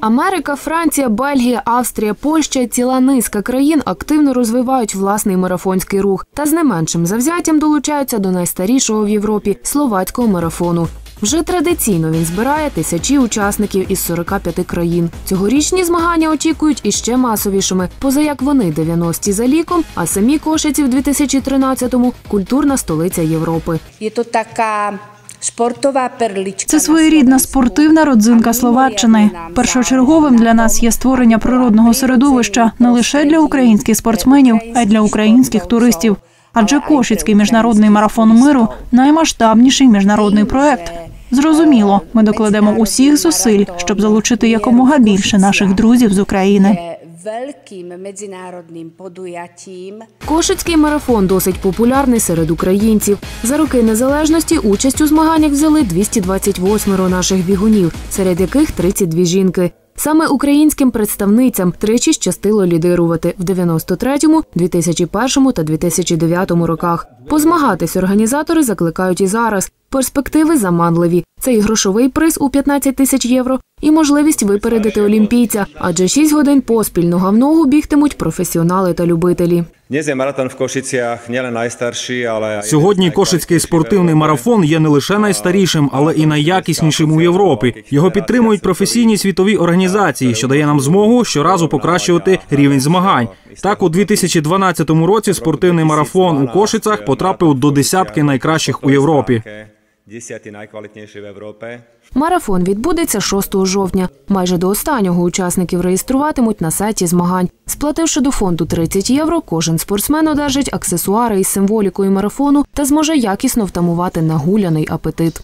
Америка, Франція, Бельгія, Австрія, Польща, ціла низка країн активно розвивають власний марафонський рух та з не меншим завзяттям долучаються до найстарішого в Європі словацького марафону. Вже традиційно він збирає тисячі учасників із 45 країн. Цьогорічні змагання очікують іще масовішими, поза як вони 90-ті за ліком, а самі кошиці в 2013-му – культурна столиця Європи. Je to taká športová perlička. Це своєрідна спортивна родзинка Словаччини. Першочерговим для нас є створення природного середовища не лише для українських спортсменів, а й для українських туристів. Адже Кошицький міжнародний марафон миру наймасштабніший міжнародний проект. Зрозуміло, ми докладемо усіх зусиль, щоб залучити якомога більше наших друзів з України. Veľkým medzinárodným podujatím. Кошицький марафон досить популярний серед українців. За роки незалежності участь у змаганнях взяли 228 наших бігунів, серед яких 32 жінки. Саме українським представницям тричі щастило лідирувати в 93-му, 2001 та 2009 роках. Позмагатись організатори закликають і зараз. Перспективи заманливі. Це і грошовий приз у 15 тисяч євро, і можливість випередити олімпійця, адже 6 годин поспіль нога в ногу бігтимуть професіонали та любителі. Сьогодні Кошицький спортивний марафон є не лише найстарішим, але і найякіснішим у Європі. Його підтримують професійні світові організації, що дає нам змогу щоразу покращувати рівень змагань. Так, у 2012 році спортивний марафон у Кошицях потрапив до десятки найкращих у Європі. Desiatý найквалітніший в Європі. Марафон відбудеться 6 жовтня. Майже до останнього учасників реєструватимуть на сайті змагань. Сплативши до фонду 30 євро, кожен спортсмен одержить аксесуари із символікою марафону та зможе якісно втамувати нагуляний апетит.